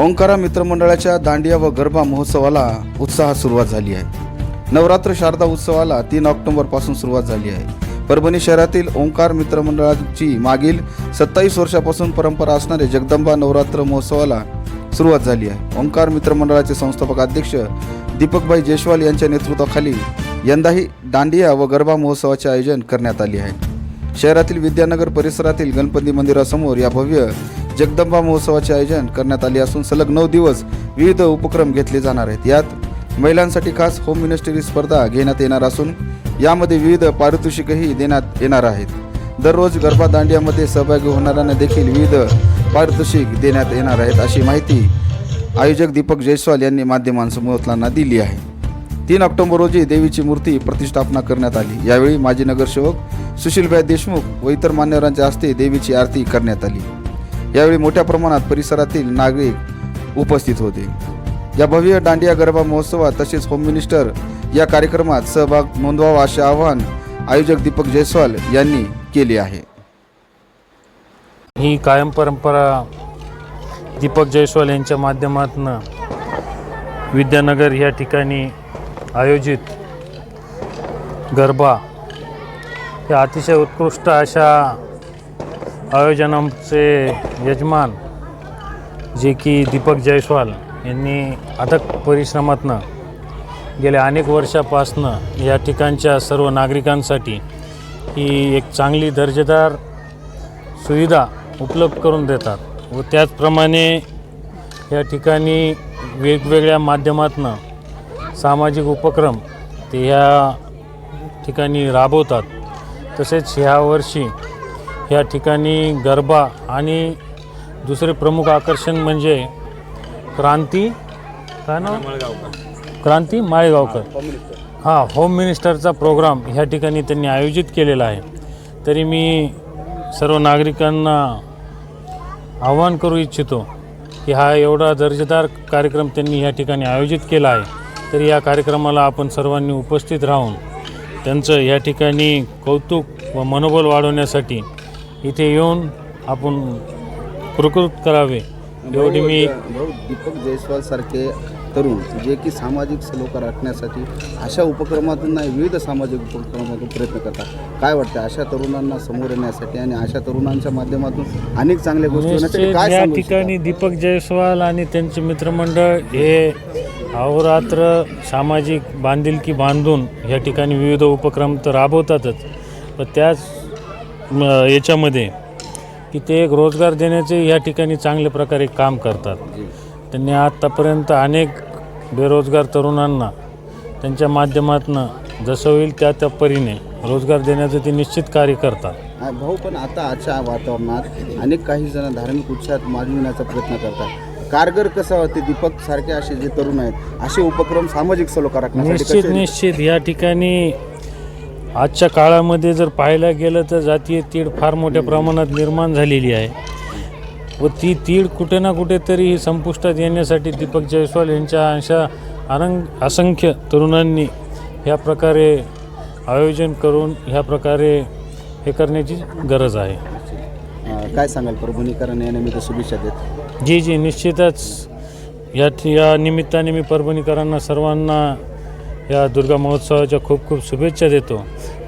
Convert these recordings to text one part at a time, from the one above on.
ओंकारा मित्रमंडळाच्या दांडिया व गरबा महोत्सवाला उत्साहात सुरुवात झाली आहे. नवरात्र शारदा उत्सवाला तीन ऑक्टोबरपासून सुरुवात झाली आहे. परभणी शहरातील ओंकार मित्रमंडळाची मागील सत्तावीस वर्षापासून परंपरा असणारे जगदंबा नवरात्र महोत्सवाला सुरुवात झाली आहे. ओंकार मित्रमंडळाचे संस्थापक अध्यक्ष दीपकभाई जयस्वाल यांच्या नेतृत्वाखाली यंदाही दांडिया व गरबा महोत्सवाचे आयोजन करण्यात आले आहे. शहरातील विद्यानगर परिसरातील गणपती मंदिरासमोर या भव्य जगदंबा महोत्सवाचे आयोजन करण्यात आले असून सलग नऊ दिवस विविध उपक्रम घेतले जाणार आहेत. यात महिलांसाठी खास होम मिनिस्ट्री स्पर्धा घेण्यात येणार असून यामध्ये विविध पारितोषिकही देण्यात येणार आहेत. दररोज गरबा दांडियामध्ये सहभागी होणाऱ्यांना देखील विविध पारितोषिक देण्यात येणार आहेत अशी माहिती आयोजक दीपक जयस्वाल यांनी माध्यमांसमोरताना दिली आहे. तीन ऑक्टोबर रोजी देवीची मूर्ती प्रतिष्ठापना करण्यात आली. यावेळी माजी नगरसेवक सुशीलभाई देशमुख व इतर मान्यवरांच्या हस्ते देवीची आरती करण्यात आली. यावेळी मोठ्या प्रमाणात परिसरातील नागरिक उपस्थित होते. या भव्य दांडिया गरबा महोत्सवात तसेच होम मिनिस्टर या कार्यक्रमात सहभाग नोंदवावा असे आवाहन आयोजक दीपक जयस्वाल यांनी केले आहे. ही कायम परंपरा दीपक जयस्वाल यांच्या माध्यमातून विद्यानगर या ठिकाणी आयोजित गरबा या अतिशय उत्कृष्ट अशा आयोजनाचे यजमान जे की दीपक जयस्वाल यांनी अथक परिश्रमातनं गेल्या अनेक वर्षापासनं या ठिकाणच्या सर्व नागरिकांसाठी ही एक चांगली दर्जेदार सुविधा उपलब्ध करून देतात व त्याचप्रमाणे या ठिकाणी वेगवेगळ्या माध्यमातून सामाजिक उपक्रम ते ह्या ठिकाणी राबवतात. तसेच ह्यावर्षी या ठिकाणी गरबा आणि दुसरे प्रमुख आकर्षण म्हणजे क्रांती काय नाव? क्रांती माळेगावकर. हां होम मिनिस्टरचा प्रोग्राम ह्या ठिकाणी त्यांनी आयोजित केलेला आहे. तरी मी सर्व नागरिकांना आवाहन करू इच्छितो की हा एवढा दर्जेदार कार्यक्रम त्यांनी या ठिकाणी आयोजित केला आहे. तरी या कार्यक्रमाला आपण सर्वांनी उपस्थित राहून त्यांचं या ठिकाणी कौतुक व मनोबल वाढवण्यासाठी इथे येऊन आपण कृकृत करावे. एवढी मी दीपक जयस्वाल सारखे तरुण जे की सामाजिक सलोखा राखण्यासाठी अशा उपक्रमातून नाही विविध सामाजिक उपक्रमातून प्रयत्न करतात. काय वाटतं अशा तरुणांना समोर येण्यासाठी आणि अशा तरुणांच्या माध्यमातून अनेक चांगल्या गोष्टी होण्यासाठी काय या सांगू ठिकाणी दीपक जयस्वाल आणि त्यांचे मित्रमंडळ हे अहोरात्र सामाजिक बांधिलकी बांधून या ठिकाणी विविध उपक्रम तर राबवतातच. पण त्याच याच्यामध्ये की ते एक रोजगार देण्याचे या ठिकाणी चांगल्या प्रकारे काम करतात. त्यांनी आत्तापर्यंत अनेक बेरोजगार तरुणांना त्यांच्या माध्यमातून जसं होईल त्या त्या परीने रोजगार देण्याचं ते निश्चित कार्य करतात. भाऊ पण आता आजच्या वातावरणात अनेक काही जण धार्मिक उत्साहात माजविण्याचा प्रयत्न करतात. कारगर कसं वाटते दीपक सारखे असे जे तरुण आहेत असे उपक्रम सामाजिक सलोखा राखण्यासाठी निश्चित निश्चित. या ठिकाणी आजच्या काळामध्ये जर पाहायला गेलं तर जातीय तीड फार मोठ्या प्रमाणात निर्माण झालेली आहे. व ती तीड कुठे ना कुठेतरी ही संपुष्टात येण्यासाठी दीपक जयस्वाल यांच्या अशा अनंग असंख्य तरुणांनी ह्या प्रकारे आयोजन करून ह्या प्रकारे हे करण्याची गरज आहे. काय सांगाल परभणीकरण या निमित्त शुभेच्छा देत. जी जी निश्चितच या या निमित्ताने मी परभणीकरांना सर्वांना या दुर्गा महोत्सवाच्या खूप खूप शुभेच्छा देतो.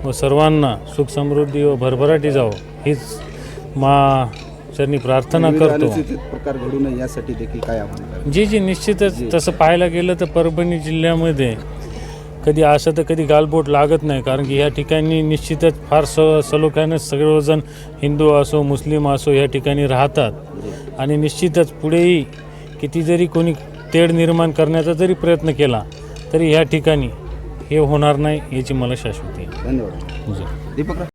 व सर्वांना सुख समृद्धी व भरभराटी जावो. हीच मा चरणी प्रार्थना करतो. प्रकार घडू नये यासाठी देखील काय? जी जी निश्चितच तसं पाहायला गेलं तर परभणी जिल्ह्यामध्ये कधी असं तर कधी गालबोट लागत नाही कारण की ह्या ठिकाणी निश्चितच फार स सलोख्यानं सगळेजण हिंदू असो मुस्लिम असो या ठिकाणी राहतात. आणि निश्चितच पुढेही किती जरी कोणी तेढ निर्माण करण्याचा जरी प्रयत्न केला तरी ह्या ठिकाणी हे होणार नाही याची मला शाश्वती आहे. धन्यवाद दीपक